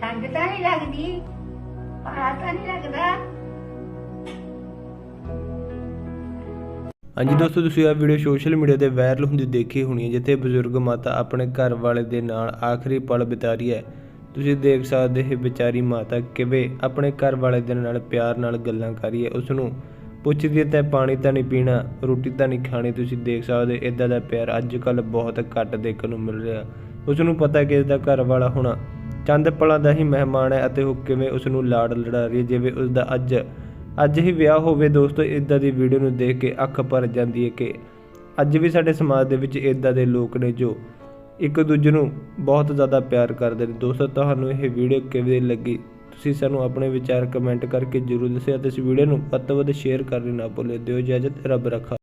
ਠੰਡ ਤਾਂ ਨਹੀਂ ਲੱਗਦੀ ਪਾਲਾ ਤਾਂ ਨਹੀਂ ਲੱਗਦਾ ਹਾਂਜੀ ਦੋਸਤੋ ਤੁਸੀਂ ਇਹ ਵੀਡੀਓ ਸੋਸ਼ਲ ਮੀਡੀਆ ਤੇ ਵਾਇਰਲ ਹੁੰਦੀ ਦੇਖੀ ਹੋਣੀ ਹੈ ਜਿੱਥੇ ਬਜ਼ੁਰਗ ਮਾਤਾ ਆਪਣੇ ਘਰ ਵਾਲੇ ਦੇ ਨਾਲ ਆਖਰੀ ਪਲ ਬਿਤਾ ਰਹੀ ਹੈ ਤੁਸੀਂ ਦੇਖ ਸਕਦੇ ਹੋ ਵਿਚਾਰੀ ਮਾਤਾ ਕਿਵੇਂ ਆਪਣੇ ਘਰ ਵਾਲੇ ਦੇ ਨਾਲ ਪਿਆਰ ਨਾਲ ਗੱਲਾਂ ਕਰ ਰਹੀ ਹੈ। ਉਸ ਨੂੰ ਪੁੱਛਦੀ ਹੈ ਪਾਣੀ ਤਾਂ ਨਹੀਂ ਪੀਣਾ, ਰੋਟੀ ਤਾਂ ਨਹੀਂ ਖਾਣੀ? ਤੁਸੀਂ ਦੇਖ ਸਕਦੇ ਹੋ ਇਦਾਂ ਦਾ ਪਿਆਰ ਅੱਜ ਕੱਲ ਬਹੁਤ ਘੱਟ ਦੇਖਣ ਨੂੰ ਮਿਲ ਰਿਹਾ। ਉਸ ਨੂੰ ਪਤਾ ਕਿ ਇਸ ਦਾ ਘਰ ਵਾਲਾ ਹੋਣਾ ਚੰਦ ਪਲਾਂ ਦਾ ਹੀ ਮਹਿਮਾਨ ਹੈ ਅਤੇ ਉਹ ਕਿਵੇਂ ਉਸ ਨੂੰ ਲਾੜ ਲੜਾ ਰਹੀ ਹੈ, ਜਿਵੇਂ ਉਸ ਦਾ ਅੱਜ ਅੱਜ ਹੀ ਵਿਆਹ ਹੋਵੇ। ਦੋਸਤੋ ਇਦਾਂ ਦੀ ਵੀਡੀਓ ਨੂੰ ਦੇਖ ਕੇ ਅੱਖ ਭਰ ਜਾਂਦੀ ਹੈ ਕਿ ਅੱਜ ਵੀ ਸਾਡੇ ਸਮਾਜ ਦੇ ਵਿੱਚ ਇਦਾਂ ਦੇ ਲੋਕ ਨੇ ਜੋ ਇੱਕ ਦੂਜੇ ਨੂੰ ਬਹੁਤ ਜ਼ਿਆਦਾ ਪਿਆਰ ਕਰਦੇ ਨੇ। ਦੋਸਤੋ, ਤੁਹਾਨੂੰ ਇਹ ਵੀਡੀਓ ਕਿਵੇਂ ਲੱਗੀ? ਤੁਸੀਂ ਸਾਨੂੰ ਆਪਣੇ ਵਿਚਾਰ ਕਮੈਂਟ ਕਰਕੇ ਜਰੂਰ ਦੱਸਿਓ ਅਤੇ ਇਸ ਵੀਡੀਓ ਨੂੰ ਵੱਧ ਤੋਂ ਵੱਧ ਸ਼ੇਅਰ ਕਰਨੀ ਨਾ ਭੁੱਲਿਓ ਦਿਓ ਇਜਾਜ਼ਤ, ਰੱਬ ਰੱਖਾ।